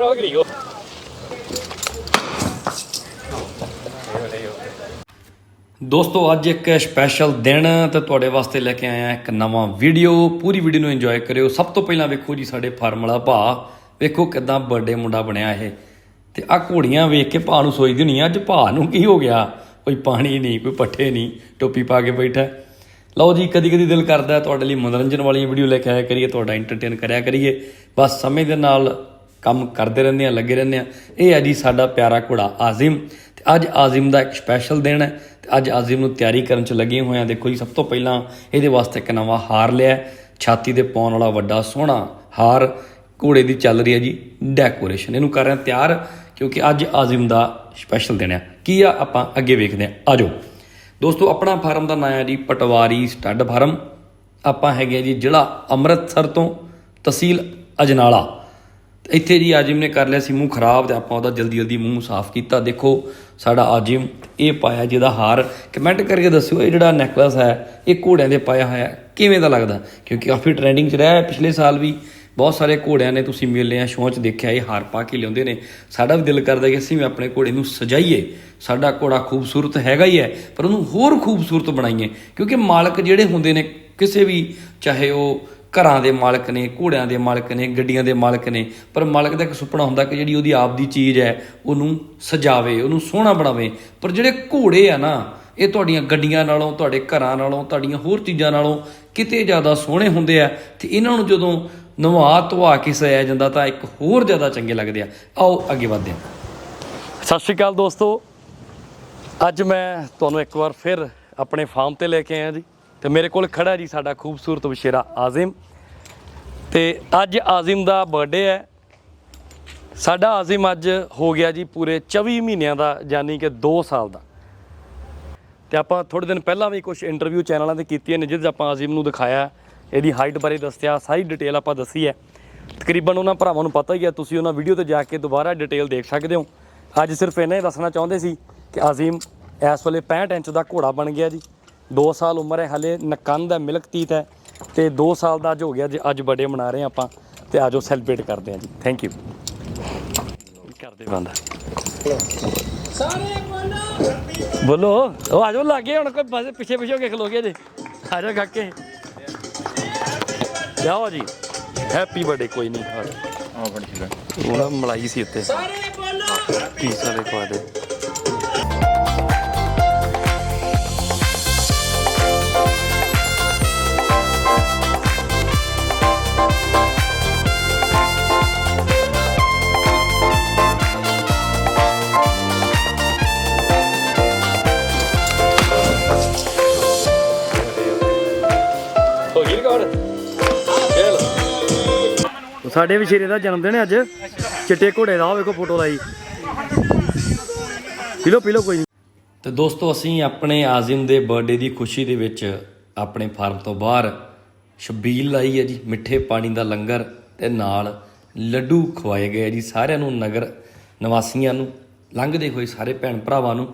ਰੋਕ ਦੋਸਤੋ, ਅੱਜ ਇੱਕ ਸਪੈਸ਼ਲ ਦਿਨ ਤੇ ਤੁਹਾਡੇ ਵਾਸਤੇ ਲੈ ਕੇ ਆਇਆ ਇੱਕ ਨਵਾਂ ਵੀਡੀਓ ਪੂਰੀ ਵੀਡੀਓ ਨੂੰ ਇੰਜੋਏ ਕਰਿਓ। ਸਭ ਤੋਂ ਪਹਿਲਾਂ ਵੇਖੋ ਜੀ ਸਾਡੇ ਫਾਰਮ ਵਾਲਾ ਭਾ। ਵੇਖੋ ਕਿਦਾਂ ਬਰਥਡੇ ਮੁੰਡਾ ਬਣਿਆ ਇਹ। ਤੇ ਆ ਘੋੜੀਆਂ ਵੇਖ ਕੇ ਭਾ ਨੂੰ ਸੋਚਦੀ ਨਹੀਂ ਅੱਜ ਭਾ ਨੂੰ ਕੀ ਹੋ ਗਿਆ? ਕੋਈ ਪਾਣੀ ਨਹੀਂ, ਕੋਈ ਪੱਠੇ ਨਹੀਂ, ਟੋਪੀ ਪਾ ਕੇ ਬੈਠਾ। ਲਓ ਜੀ ਕਦੀ ਕਦੀ ਦਿਲ ਕਰਦਾ ਤੁਹਾਡੇ ਲਈ ਮਨੋਰੰਜਨ ਵਾਲੀ ਵੀਡੀਓ ਲੈ ਕੇ ਆਇਆ ਕਰੀਏ, ਤੁਹਾਡਾ ਐਂਟਰਟੇਨ ਕਰਿਆ ਕਰੀਏ। ਬਸ ਸਮੇਂ ਦੇ ਨਾਲ ਕੰਮ ਕਰਦੇ ਰਹਿੰਦੇ ਆ, ਲੱਗੇ ਰਹਿੰਦੇ ਆ। ਇਹ ਹੈ ਜੀ ਸਾਡਾ ਪਿਆਰਾ ਘੋੜਾ ਆਜ਼ਿਮ। ਤੇ ਅੱਜ ਆਜ਼ਿਮ ਦਾ ਇੱਕ ਸਪੈਸ਼ਲ ਦਿਨ ਹੈ। ਤੇ ਅੱਜ ਆਜ਼ਿਮ ਨੂੰ ਤਿਆਰੀ ਕਰਨ ਚ ਲੱਗੇ ਹੋਏ ਆ ਦੇਖੋ ਜੀ, ਸਭ ਤੋਂ ਪਹਿਲਾਂ ਇਹਦੇ ਵਾਸਤੇ ਇੱਕ ਨਵਾਂ ਹਾਰ ਲਿਆ। ਛਾਤੀ ਤੇ ਪਾਉਣ ਵਾਲਾ ਵੱਡਾ ਸੋਹਣਾ ਹਾਰ ਘੋੜੇ ਦੀ ਚੱਲ ਰਹੀ ਹੈ ਜੀ ਡੈਕੋਰੇਸ਼ਨ ਇਹਨੂੰ ਕਰ ਰਹੇ ਹਾਂ ਤਿਆਰ, ਕਿਉਂਕਿ ਅੱਜ ਆਜ਼ਿਮ ਦਾ ਸਪੈਸ਼ਲ ਦਿਨ ਹੈ। ਕੀ ਆ? ਆਪਾਂ ਅੱਗੇ ਵੇਖਦੇ ਹਾਂ। ਆਜੋ ਦੋਸਤੋ, ਆਪਣਾ ਫਾਰਮ ਦਾ ਨਾਮ ਹੈ ਜੀ, ਪਟਵਾਰੀ ਸਟੱਡ ਫਾਰਮ। ਆਪਾਂ ਹੈਗੇ ਆ ਜੀ ਜ਼ਿਲ੍ਹਾ ਅੰਮ੍ਰਿਤਸਰ ਤੋਂ ਤਹਿਸੀਲ ਅਜਨਾਲਾ। ਇੱਥੇ ਜੀ ਆਜਿਮ ਨੇ ਕਰ ਲਿਆ ਸੀ ਮੂੰਹ ਖਰਾਬ ਤੇ ਆਪਾਂ ਉਹਦਾ ਜਲਦੀ ਜਲਦੀ ਮੂੰਹ ਸਾਫ਼ ਕੀਤਾ। ਦੇਖੋ, ਸਾਡਾ ਆਜਿਮ ਇਹ ਪਾਇਆ ਜਿਹਦਾ ਹਾਰ, ਕਮੈਂਟ ਕਰਕੇ ਦੱਸਿਓ ਇਹ ਜਿਹੜਾ ਨੈਕਲਸ ਹੈ, ਇਹ ਘੋੜਿਆਂ ਦੇ ਪਾਇਆ ਹੋਇਆ, ਕਿਵੇਂ ਦਾ ਲੱਗਦਾ? ਕਿਉਂਕਿ ਕਾਫੀ ਟ੍ਰੈਂਡਿੰਗ 'ਚ ਰਿਹਾ ਪਿਛਲੇ ਸਾਲ ਵੀ। ਬਹੁਤ ਸਾਰੇ ਘੋੜਿਆਂ ਨੇ ਤੁਸੀਂ ਮੇਲਿਆਂ ਸ਼ੋਅ 'ਚ ਦੇਖਿਆ, ਇਹ ਹਾਰ ਪਾ ਕੇ ਲਿਆਉਂਦੇ ਨੇ। ਸਾਡਾ ਵੀ ਦਿਲ ਕਰਦਾ ਕਿ ਅਸੀਂ ਵੀ ਆਪਣੇ ਘੋੜੇ ਨੂੰ ਸਜਾਈਏ। ਸਾਡਾ ਘੋੜਾ ਖੂਬਸੂਰਤ ਹੈਗਾ ਹੀ ਹੈ, ਪਰ ਉਹਨੂੰ ਹੋਰ ਖੂਬਸੂਰਤ ਬਣਾਈਏ। ਕਿਉਂਕਿ ਮਾਲਕ ਜਿਹੜੇ ਹੁੰਦੇ ਨੇ, ਕਿਸੇ ਵੀ, ਚਾਹੇ ਉਹ ਘਰਾਂ ਦੇ ਮਾਲਕ ਨੇ, ਘੋੜਿਆਂ ਦੇ ਮਾਲਕ ਨੇ, ਗੱਡੀਆਂ ਦੇ ਮਾਲਕ ਨੇ, ਪਰ ਮਾਲਕ ਦਾ ਇੱਕ ਸੁਪਨਾ ਹੁੰਦਾ ਕਿ ਜਿਹੜੀ ਉਹਦੀ ਆਪ ਦੀ ਚੀਜ਼ ਹੈ, ਉਹਨੂੰ ਸਜਾਵੇ, ਉਹਨੂੰ ਸੋਹਣਾ ਬਣਾਵੇ। ਪਰ ਜਿਹੜੇ ਘੋੜੇ ਆ ਨਾ, ਇਹ ਤੁਹਾਡੀਆਂ ਗੱਡੀਆਂ ਨਾਲੋਂ, ਤੁਹਾਡੇ ਘਰਾਂ ਨਾਲੋਂ, ਤੁਹਾਡੀਆਂ ਹੋਰ ਚੀਜ਼ਾਂ ਨਾਲੋਂ ਕਿਤੇ ਜ਼ਿਆਦਾ ਸੋਹਣੇ ਹੁੰਦੇ ਆ, ਤੇ ਇਹਨਾਂ ਨੂੰ ਜਦੋਂ ਨਵਾ ਧਵਾ ਕੇ ਸਜਾਇਆ ਜਾਂਦਾ ਤਾਂ ਇੱਕ ਹੋਰ ਜ਼ਿਆਦਾ ਚੰਗੇ ਲੱਗਦੇ ਆ। ਆਓ ਅੱਗੇ ਵਧਦੇ ਹਾਂ। ਸਤਿ ਸ਼੍ਰੀ ਅਕਾਲ ਦੋਸਤੋ। ਅੱਜ ਮੈਂ ਤੁਹਾਨੂੰ ਇੱਕ ਵਾਰ ਫਿਰ ਆਪਣੇ ਫਾਰਮ ਤੇ ਲੈ ਕੇ ਆਇਆ ਜੀ। ਤੇ ਮੇਰੇ ਕੋਲ ਖੜਾ ਜੀ ਸਾਡਾ ਖੂਬਸੂਰਤ ਵਸ਼ੇਰਾ ਆਜ਼ਿਮ। ਤੇ ਅੱਜ ਆਜ਼ਿਮ ਦਾ ਬਰਥਡੇ ਹੈ। ਸਾਡਾ ਆਜ਼ਿਮ ਅੱਜ ਹੋ ਗਿਆ ਜੀ ਪੂਰੇ 24 ਮਹੀਨਿਆਂ ਦਾ, ਯਾਨੀ ਕਿ 2 ਸਾਲ ਦਾ। ਤੇ ਆਪਾਂ ਥੋੜੇ ਦਿਨ ਪਹਿਲਾਂ ਵੀ ਕੁਝ ਇੰਟਰਵਿਊ ਚੈਨਲਾਂ ਤੇ ਕੀਤੀਆਂ ਨੇ, ਜਿਹਦੇ 'ਚ ਆਪਾਂ ਆਜ਼ਿਮ ਨੂੰ ਦਿਖਾਇਆ। ਇਹਦੀ ਹਾਈਟ ਬਾਰੇ ਦੱਸਿਆ, ਸਾਰੀ ਡਿਟੇਲ ਆਪਾਂ ਦੱਸੀ ਹੈ। ਤਕਰੀਬਨ ਉਹਨਾਂ ਭਰਾਵਾਂ ਨੂੰ ਪਤਾ ਹੀ ਹੈ, ਤੁਸੀਂ ਉਹਨਾਂ ਵੀਡੀਓ ਤੇ ਜਾ ਕੇ ਦੁਬਾਰਾ ਡਿਟੇਲ ਦੇਖ ਸਕਦੇ ਹੋ। ਅੱਜ ਸਿਰਫ ਇੰਨਾ ਹੀ ਦੱਸਣਾ ਚਾਹੁੰਦੇ ਸੀ ਕਿ ਆਜ਼ਿਮ ਇਸ ਵੇਲੇ 65 ਇੰਚ ਦਾ ਘੋੜਾ ਬਣ ਗਿਆ ਜੀ। 2 ਸਾਲ ਉਮਰ ਹੈ ਹਲੇ ਨਕੰਦ ਹੈ ਮਿਲਕ ਤੀਤ ਹੈ ਤੇ 2 ਸਾਲ ਦਾ ਅੱਜ ਹੋ ਗਿਆ ਜੀ ਅੱਜ ਬਰਥਡੇ ਮਨਾ ਰਹੇ ਆਪਾਂ ਤੇ ਆਜੋ ਸੈਲੀਬ੍ਰੇਟ ਕਰਦੇ ਹਾਂ ਜੀ। ਥੈਂਕ ਯੂ ਕਰਦੇ ਬੰਦ। ਬੋਲੋ ਉਹ ਆਜੋ ਲੱਗੇ ਹੁਣ ਕੋਈ ਪਿੱਛੇ ਪਿੱਛੇ ਹੋ ਕੇ ਖਲੋਗੇ ਜੇ। ਆਜੋ ਕਾਕੇ। ਜਾਓ ਜੀ। ਹੈਪੀ ਬਰਥਡੇ ਕੋਈ ਨਹੀਂ। ਹਾਂ ਬਣ ਠੀਕ ਹੈ। ਉਹਨਾਂ ਮਲਾਈ ਸੀ ਉੱਤੇ। ਸਾਰੇ ਬੋਲੋ। ਪੀਸ ਵਾਲੇ ਖਵਾ ਦੇ। ਹੋ ਗਈ ਚਲ ਸਾਡੇ ਵੀ ਦਾ ਜਨਮ ਦਿਨ ਹੈ ਅੱਜ। ਚਿੱਟੇ ਘੋੜੇ ਦਾ ਵੇਖੋ ਫੋਟੋ ਲਾਈ ਪੀ ਲਓ ਪੀ ਲਓ ਕੋਈ ਨਹੀਂ ਤੇ ਦੋਸਤੋ, ਅਸੀਂ ਆਪਣੇ ਆਜ਼ਿਮ ਦੇ ਬਰਥਡੇ ਦੀ ਖੁਸ਼ੀ ਦੇ ਵਿੱਚ ਆਪਣੇ ਫਾਰਮ ਤੋਂ ਬਾਹਰ ਸ਼ਬੀਲ ਲਾਈ ਹੈ ਜੀ, ਮਿੱਠੇ ਪਾਣੀ ਦਾ ਲੰਗਰ ਤੇ ਨਾਲ ਲੱਡੂ ਖਵਾਏ ਗਏ ਜੀ, ਸਾਰਿਆਂ ਨੂੰ ਨਗਰ ਨਿਵਾਸੀਆਂ ਨੂੰ, ਲੰਘਦੇ ਹੋਏ ਸਾਰੇ ਭੈਣ ਭਰਾਵਾਂ ਨੂੰ।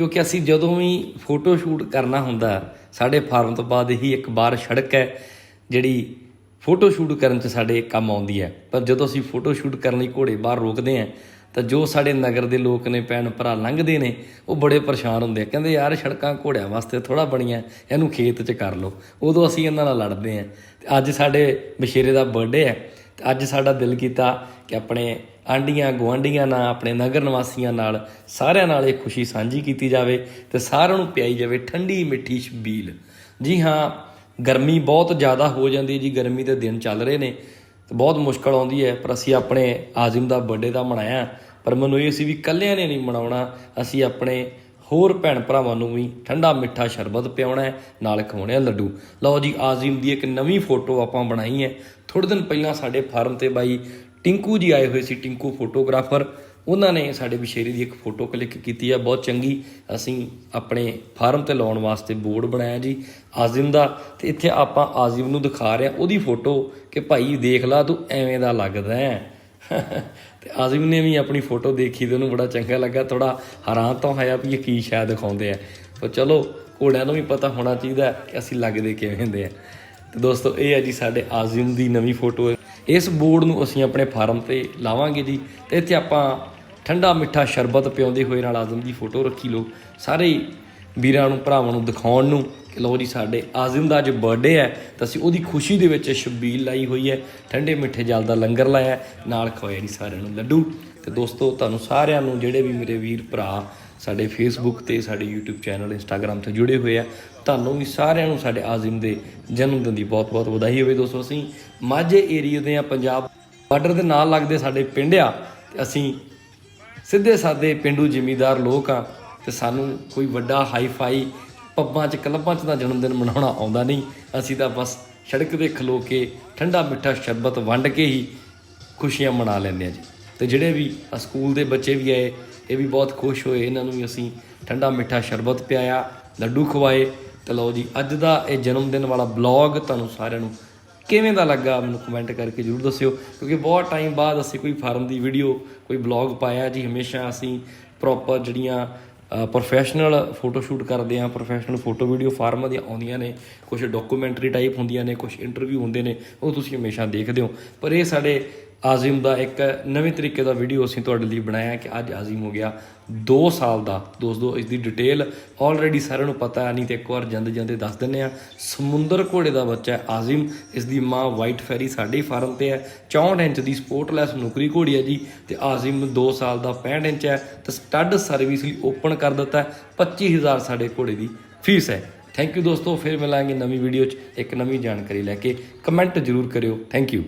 ਕਿਉਂਕਿ ਅਸੀਂ ਜਦੋਂ ਵੀ ਫੋਟੋ ਸ਼ੂਟ ਕਰਨਾ ਹੁੰਦਾ, ਸਾਡੇ ਫਾਰਮ ਤੋਂ ਬਾਅਦ ਹੀ ਇੱਕ ਬਾਰ ਸੜਕ ਹੈ, ਜਿਹੜੀ ਫੋਟੋ ਸ਼ੂਟ ਕਰਨ 'ਚ ਸਾਡੇ ਕੰਮ ਆਉਂਦੀ ਹੈ। ਪਰ ਜਦੋਂ ਅਸੀਂ ਫੋਟੋ ਸ਼ੂਟ ਕਰਨ ਲਈ ਘੋੜੇ ਬਾਹਰ ਰੋਕਦੇ ਹਾਂ, ਤਾਂ ਜੋ ਸਾਡੇ ਨਗਰ ਦੇ ਲੋਕ ਨੇ, ਭੈਣ ਭਰਾ ਲੰਘਦੇ ਨੇ, ਉਹ ਬੜੇ ਪਰੇਸ਼ਾਨ ਹੁੰਦੇ ਆ। ਕਹਿੰਦੇ, ਯਾਰ, ਸੜਕਾਂ ਘੋੜਿਆਂ ਵਾਸਤੇ ਥੋੜਾ ਬਣੀਆਂ, ਇਹਨੂੰ ਖੇਤ 'ਚ ਕਰ ਲਓ। ਉਦੋਂ ਅਸੀਂ ਇਹਨਾਂ ਨਾਲ ਲੜਦੇ ਹਾਂ। ਤੇ ਅੱਜ ਸਾਡੇ ਬਸ਼ੇਰੇ ਦਾ ਬਰਥਡੇ ਹੈ ਅੱਜ ਸਾਡਾ ਦਿਲ ਕੀਤਾ ਕਿ ਆਪਣੇ ਆਂਡੀਆਂ ਗੁਆਂਢੀਆਂ ਨਾਲ, ਆਪਣੇ ਨਗਰ ਨਿਵਾਸੀਆਂ ਨਾਲ ਸਾਰਿਆਂ ਨਾਲ ਇਹ ਖੁਸ਼ੀ ਸਾਂਝੀ ਕੀਤੀ ਜਾਵੇ ਤੇ ਸਾਰਿਆਂ ਨੂੰ ਪਿਆਈ ਜਾਵੇ ਠੰਡੀ ਮਿੱਠੀ ਛਬੀਲ। ਜੀ ਹਾਂ, ਗਰਮੀ ਬਹੁਤ ਜ਼ਿਆਦਾ ਹੋ ਜਾਂਦੀ ਹੈ ਜੀ, ਗਰਮੀ ਦੇ ਦਿਨ ਚੱਲ ਰਹੇ ਨੇ ਤੇ ਬਹੁਤ ਮੁਸ਼ਕਲ ਆਉਂਦੀ ਹੈ, ਪਰ ਅਸੀਂ ਆਪਣੇ ਆਜ਼ਿਮ ਦਾ ਬਰਥਡੇ ਦਾ ਮਨਾਇਆ, ਪਰ ਮੈਨੂੰ ਇਹ ਸੀ ਵੀ ਇਕੱਲਿਆਂ ਨੇ ਨਹੀਂ ਮਨਾਉਣਾ, ਅਸੀਂ ਆਪਣੇ ਹੋਰ ਭੈਣ ਭਰਾਵਾਂ ਨੂੰ ਵੀ ਠੰਡਾ ਮਿੱਠਾ ਸ਼ਰਬਤ ਪਿਆਉਣਾ ਹੈ, ਨਾਲ ਖਵਾਉਣੇ ਆ ਲੱਡੂ। ਲਓ ਜੀ, ਆਜ਼ਿਮ ਦੀ ਇੱਕ ਨਵੀਂ ਫੋਟੋ ਆਪਾਂ ਬਣਾਈ ਹੈ। ਥੋੜੇ ਦਿਨ ਪਹਿਲਾਂ ਸਾਡੇ ਫਾਰਮ ਤੇ ਬਾਈ ਟਿੰਕੂ ਜੀ ਆਏ ਹੋਏ ਸੀ, ਟਿੰਕੂ ਫੋਟੋਗ੍ਰਾਫਰ। ਉਹਨਾਂ ਨੇ ਸਾਡੇ ਵਿਸ਼ੇਰੀ ਦੀ ਇੱਕ ਫੋਟੋ ਕਲਿੱਕ ਕੀਤੀ ਹੈ ਬਹੁਤ ਚੰਗੀ। ਅਸੀਂ ਆਪਣੇ ਫਾਰਮ ਤੇ ਲਾਉਣ ਵਾਸਤੇ ਬੋਰਡ ਬਣਾਇਆ ਜੀ, ਆਜ਼ਿਮ ਦਾ। ਤੇ ਇੱਥੇ ਆਪਾਂ ਆਜ਼ਿਮ ਨੂੰ ਦਿਖਾ ਰਹੇ ਹਾਂ, ਉਹਦੀ ਫੋਟੋ ਕਿ ਭਾਈ ਦੇਖ ਲਾ, ਤੂੰ ਐਵੇਂ ਦਾ ਲੱਗਦਾ ਹੈ। ਤੇ ਆਜ਼ਿਮ ਨੇ ਵੀ ਆਪਣੀ ਫੋਟੋ ਦੇਖੀ ਤੇ ਉਹਨੂੰ ਬੜਾ ਚੰਗਾ ਲੱਗਾ ਥੋੜਾ ਹੈਰਾਨ ਤਾਂ ਹੋਇਆ ਵੀ ਇਹ ਕੀ ਸ਼ਾਇਦ ਦਿਖਾਉਂਦੇ ਆ। ਪਰ ਚਲੋ, ਘੋੜਿਆਂ ਨੂੰ ਵੀ ਪਤਾ ਹੋਣਾ ਚਾਹੀਦਾ ਕਿ ਅਸੀਂ ਲੱਗਦੇ ਕਿਵੇਂ ਹੁੰਦੇ ਆ। ਤੇ ਦੋਸਤੋ, ਇਹ ਹੈ ਜੀ ਸਾਡੇ ਆਜ਼ਿਮ ਦੀ ਨਵੀਂ ਫੋਟੋ। ਇਸ ਬੋਰਡ ਨੂੰ ਅਸੀਂ ਆਪਣੇ ਫਾਰਮ ਤੇ ਲਾਵਾਂਗੇ ਜੀ। ਤੇ ਇੱਥੇ ਆਪਾਂ ਠੰਡਾ ਮਿੱਠਾ ਸ਼ਰਬਤ ਪਿਆਉਂਦੇ ਹੋਏ ਨਾਲ ਆਜ਼ਮ ਦੀ ਫੋਟੋ ਰੱਖੀ ਲਓ। ਸਾਰੇ ਵੀਰਾਂ ਨੂੰ, ਭਰਾਵਾਂ ਨੂੰ ਦਿਖਾਉਣ ਨੂੰ ਕਿ ਲਓ ਜੀ ਸਾਡੇ ਆਜ਼ਮ ਦਾ ਅੱਜ ਬਰਥਡੇ ਹੈ ਤਾਂ ਅਸੀਂ ਉਹਦੀ ਖੁਸ਼ੀ ਦੇ ਵਿੱਚ ਸ਼ਬੀਲ ਲਾਈ ਹੋਈ ਹੈ, ਠੰਡੇ ਮਿੱਠੇ ਜਲ ਦਾ ਲੰਗਰ ਲਾਇਆ ਨਾਲ ਖਵਾਇਆ ਜੀ ਸਾਰਿਆਂ ਨੂੰ ਲੱਡੂ। ਤੇ ਦੋਸਤੋ, ਤੁਹਾਨੂੰ ਸਾਰਿਆਂ ਨੂੰ ਜਿਹੜੇ ਵੀ ਮੇਰੇ ਵੀਰ ਭਰਾ ਸਾਡੇ ਫੇਸਬੁੱਕ ਤੇ, ਸਾਡੇ YouTube ਚੈਨਲ Instagram ਤੇ ਜੁੜੇ ਹੋਏ ਆ, ਤੁਹਾਨੂੰ ਵੀ ਸਾਰਿਆਂ ਨੂੰ ਸਾਡੇ ਆਜ਼ਮ ਦੇ ਜਨਮ ਦਿਨ ਦੀ ਬਹੁਤ-ਬਹੁਤ ਵਧਾਈ ਹੋਵੇ। ਦੋਸਤੋ, ਅਸੀਂ ਮਾਝੇ ਏਰੀਆ ਦੇ ਆ ਪੰਜਾਬ ਬਾਰਡਰ ਦੇ ਨਾਲ ਲੱਗਦੇ ਸਾਡੇ ਪਿੰਡ ਆ, ਤੇ ਅਸੀਂ ਸਿੱਧੇ ਸਾਦੇ ਪਿੰਡੂ ਜ਼ਿਮੀਦਾਰ ਲੋਕ ਆ ਤੇ ਸਾਨੂੰ ਕੋਈ ਵੱਡਾ ਹਾਈ-ਫਾਈ ਪੱਬਾਂ 'ਚ, ਕਲੱਬਾਂ 'ਚ ਤਾਂ ਜਨਮ ਦਿਨ ਮਨਾਉਣਾ ਆਉਂਦਾ ਨਹੀਂ। ਅਸੀਂ ਤਾਂ ਬਸ ਸੜਕ ਤੇ ਖਲੋ ਕੇ ਠੰਡਾ ਮਿੱਠਾ ਸ਼ਰਬਤ ਵੰਡ ਕੇ ਹੀ ਖੁਸ਼ੀਆਂ ਮਨਾ ਲੈਂਦੇ ਆ ਜੀ। ਤੇ ਜਿਹੜੇ ਵੀ ਸਕੂਲ ਦੇ ਬੱਚੇ ਵੀ ਆਏ, ਇਹ ਵੀ ਬਹੁਤ ਖੁਸ਼ ਹੋਏ। ਇਹਨਾਂ ਨੂੰ ਵੀ ਅਸੀਂ ਠੰਡਾ ਮਿੱਠਾ ਸ਼ਰਬਤ ਪਿਆਇਆ, ਲੱਡੂ ਖਵਾਏ। ਤੇ ਲਓ ਜੀ, ਅੱਜ ਦਾ ਇਹ ਜਨਮ ਦਿਨ ਵਾਲਾ ਬਲੌਗ ਤੁਹਾਨੂੰ ਸਾਰਿਆਂ ਨੂੰ ਕਿਵੇਂ ਦਾ ਲੱਗਾ ਮੈਨੂੰ ਕਮੈਂਟ ਕਰਕੇ ਜਰੂਰ ਦੱਸਿਓ। ਕਿਉਂਕਿ ਬਹੁਤ ਟਾਈਮ ਬਾਅਦ ਅਸੀਂ ਕੋਈ ਫਾਰਮ ਦੀ ਵੀਡੀਓ ਕੋਈ ਬਲੌਗ ਪਾਇਆ ਜੀ। ਹਮੇਸ਼ਾ ਅਸੀਂ ਪ੍ਰੋਪਰ ਜਿਹੜੀਆਂ ਪ੍ਰੋਫੈਸ਼ਨਲ ਫੋਟੋ ਸ਼ੂਟ ਕਰਦੇ ਆ ਪ੍ਰੋਫੈਸ਼ਨਲ ਫੋਟੋ ਵੀਡੀਓ ਫਾਰਮਾਂ ਦੀਆਂ ਆਉਂਦੀਆਂ ਨੇ ਕੁਝ ਡਾਕੂਮੈਂਟਰੀ ਟਾਈਪ ਹੁੰਦੀਆਂ ਨੇ ਕੁਝ ਇੰਟਰਵਿਊ ਹੁੰਦੇ ਨੇ, ਉਹ ਤੁਸੀਂ ਹਮੇਸ਼ਾ ਦੇਖਦੇ ਹੋ। ਪਰ ਇਹ ਸਾਡੇ ਆਜ਼ਿਮ ਦਾ ਇੱਕ ਨਵੇਂ ਤਰੀਕੇ ਦਾ ਵੀਡੀਓ ਅਸੀਂ ਤੁਹਾਡੇ ਲਈ ਬਣਾਇਆ ਕਿ ਅੱਜ ਆਜ਼ਿਮ ਹੋ ਗਿਆ 2 ਸਾਲ ਦਾ। ਦੋਸਤੋ, ਇਸ ਦੀ ਡਿਟੇਲ ਆਲਰੇਡੀ ਸਾਰਿਆਂ ਨੂੰ ਪਤਾ ਹੈ, ਨਹੀਂ ਤੇ ਇੱਕ ਵਾਰ ਜਾਂਦੇ ਜਾਂਦੇ ਦੱਸ ਦਿੰਨੇ ਆ ਸਮੁੰਦਰ ਘੋੜੇ ਦਾ ਬੱਚਾ ਹੈ ਆਜ਼ਮ। ਇਸ ਦੀ ਮਾਂ ਵਾਈਟ ਫੈਰੀ ਸਾਡੇ ਫਾਰਮ ਤੇ ਹੈ। 64 ਇੰਚ ਦੀ ਸਪੋਰਟਲੈਸ ਨੌਕਰੀ ਘੋੜੀ ਹੈ ਜੀ ਤੇ ਆਜ਼ਮ 2 ਸਾਲ ਦਾ 65 ਇੰਚ ਹੈ ਤੇ ਸਟੱਡ ਸਰਵਿਸ ਲਈ ਓਪਨ ਕਰ ਦਿੱਤਾ ਹੈ। 25000 ਸਾਡੇ ਘੋੜੇ ਦੀ ਫੀਸ ਹੈ। ਥੈਂਕ ਯੂ ਦੋਸਤੋ, ਫਿਰ ਮਿਲਾਂਗੇ ਨਵੀਂ ਵੀਡੀਓ 'ਚ ਇੱਕ ਨਵੀਂ ਜਾਣਕਾਰੀ ਲੈ ਕੇ। ਕਮੈਂਟ ਜ਼ਰੂਰ ਕਰਿਓ। Thank you